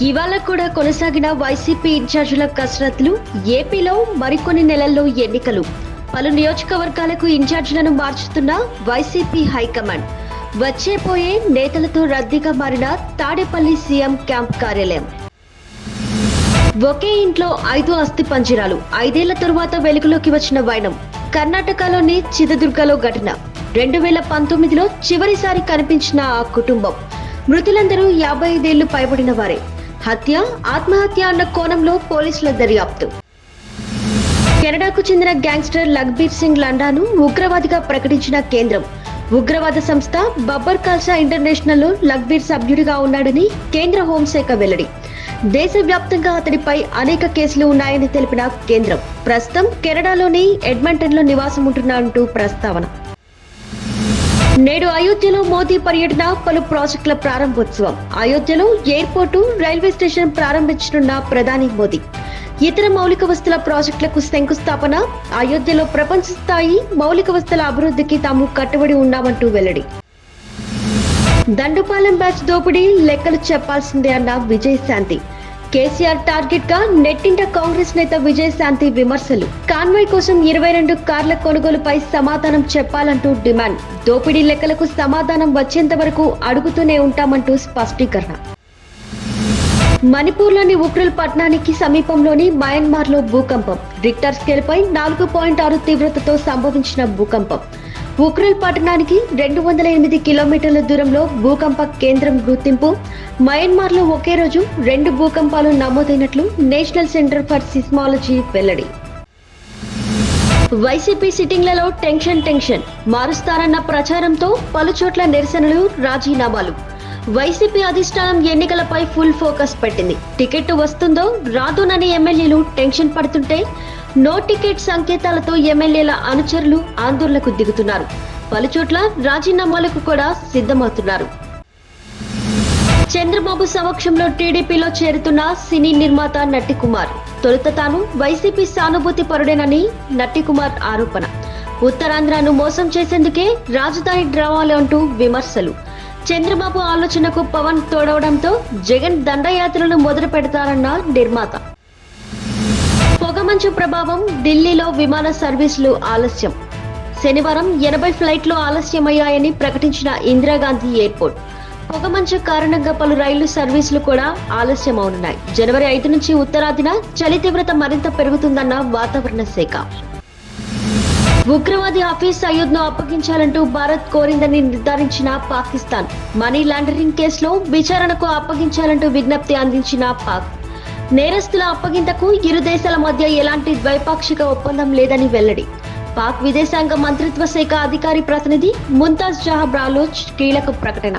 ఇవాళ కూడా కొనసాగిన వైసీపీ ఇన్ఛార్జీల కసరత్లు ఏపీలో మరికొన్ని నెలల్లో ఎన్నికలు. పలు నియోజకవర్గాలకు ఇన్ఛార్జీలను మార్చుతున్న వైసీపీ హైకమాండ్. వచ్చే పోయే నేతలతో రద్దీగా మారిన తాడేపల్లి సీఎం క్యాంప్ కార్యాలయం. ఒకే ఇంట్లో ఐదు అస్థి పంజరాలు ఐదేళ్ళ తరువాత వెలుగులోకి వచ్చిన వైనం. కర్ణాటకలోని చిదదుర్గలో ఘటన. రెండు వేల పంతొమ్మిదిలో చివరిసారి కనిపించిన ఆ కుటుంబం. మృతులందరూ యాభై ఐదేళ్ళు పైబడిన వారే. హత్య ఆత్మహత్య అన్న కోణంలో పోలీసుల దర్యాప్తు. కెనడాకు చెందిన గ్యాంగ్స్టర్ లగ్బీర్ సింగ్ లండాను ఉగ్రవాదిగా ప్రకటించిన కేంద్రం. ఉగ్రవాద సంస్థ బబ్బర్ ఖాల్సా ఇంటర్నేషనల్లో లగ్బీర్ సభ్యుడిగా ఉన్నాడని కేంద్ర హోంశాఖ వెల్లడి. దేశవ్యాప్తంగా అతడిపై అనేక కేసులు ఉన్నాయని తెలిపిన కేంద్రం. ప్రస్తుతం కెనడాలోని ఎడ్మంటన్లో నివాసం ఉంటున్నాడంటూ ప్రస్తావన. నేడు అయోధ్యలో మోదీ పర్యటన పలు ప్రాజెక్టుల ప్రారంభోత్సవం. అయోధ్యలో ఎయిర్పోర్టు రైల్వే స్టేషన్ ప్రారంభించనున్న ప్రధాని మోదీ. ఇతర మౌలిక వస్తుల ప్రాజెక్టులకు శంకుస్థాపన అయోధ్యలో ప్రపంచ స్థాయి మౌలిక వస్తుల అభివృద్ధికి తాము కట్టుబడి ఉన్నామంటూ వెల్లడి. దండుపాలెం బ్యాచ్ దోపిడీ లెక్కలు చెప్పాల్సిందే అన్న విజయశాంతి. కేసీఆర్ టార్గెట్గా నెట్టింట కాంగ్రెస్ నేత విజయశాంతి విమర్శలు. కాన్వాయ్ కోసం ఇరవై రెండు కార్ల కొనుగోలుపై సమాధానం చెప్పాలంటూ డిమాండ్. దోపిడీ లెక్కలకు సమాధానం వచ్చేంత వరకు అడుగుతూనే ఉంటామంటూ స్పష్టీకరణ. మణిపూర్లోని ఉక్రుల్ పట్టణానికి సమీపంలోని మయన్మార్లో భూకంపం. రిక్టర్ స్కేల్పై నాలుగు పాయింట్ ఆరు తీవ్రతతో సంభవించిన భూకంపం. ఉక్రుల్ పట్టణానికి రెండు వందల ఎనిమిది కిలోమీటర్ల దూరంలో భూకంప కేంద్రం గుర్తింపు. మయన్మార్లో ఒకే రోజు రెండు భూకంపాలు నమోదైనట్లు నేషనల్ సెంటర్ ఫర్ సిస్మాలజీ వెల్లడి. వైసీపీ సిట్టింగ్లలో టెన్షన్ టెన్షన్. మారుస్తారన్న ప్రచారంతో పలుచోట్ల నిరసనలు రాజీనామాలు. వైసీపీ అధిష్టానం ఎన్నికలపై ఫుల్ ఫోకస్ పెట్టింది. టికెట్ వస్తుందో రాదోనని ఎమ్మెల్యేలు టెన్షన్ పడుతుంటే నో టికెట్ సంకేతాలతో ఎమ్మెల్యేల అనుచరులు ఆందోళనకు దిగుతున్నారు. పలుచోట్ల రాజీనామాలకు కూడా సిద్ధమవుతున్నారు. చంద్రబాబు సమక్షంలో టీడీపీలో చేరుతున్న సినీ నిర్మాత నట్టి కుమార్ తొలుత తాను వైసీపీ సానుభూతి పరుడేనని నట్టి కుమార్ ఆరోపణ. ఉత్తరాంధ్రను మోసం చేసేందుకే రాజధాని డ్రామాలు అంటూ విమర్శలు. చంద్రబాబు ఆలోచనకు పవన్ తోడవడంతో జగన్ దండయాత్రలు మొదలు పెడతారన్న నిర్మాత. పొగమంచు ప్రభావం ఢిల్లీలో విమాన సర్వీసులు ఆలస్యం. శనివారం ఎనభై ఫ్లైట్లు ఆలస్యమయ్యాయని ప్రకటించిన ఇందిరాగాంధీ ఎయిర్పోర్ట్. పొగమంచు కారణంగా పలు రైలు సర్వీసులు కూడా ఆలస్యమవునున్నాయి. జనవరి ఐదు నుంచి ఉత్తరాదిన చలి తీవ్రత మరింత పెరుగుతుందన్న వాతావరణ శాఖ. ఉగ్రవాది హఫీజ్ సయ్యద్ను అప్పగించాలంటూ భారత్ కోరిందని నిర్ధారించిన పాకిస్తాన్. మనీ లాండరింగ్ కేసులో విచారణకు అప్పగించాలంటూ విజ్ఞప్తి అందించిన పాక్. నేరస్తుల అప్పగింతకు ఇరు దేశాల మధ్య ఎలాంటి ద్వైపాక్షిక ఒప్పందం లేదని వెల్లడి. పాక్ విదేశాంగ మంత్రిత్వ శాఖ అధికారి ప్రతినిధి ముంతాజ్ జహాబ్ రాలోచ్ కీలక ప్రకటన.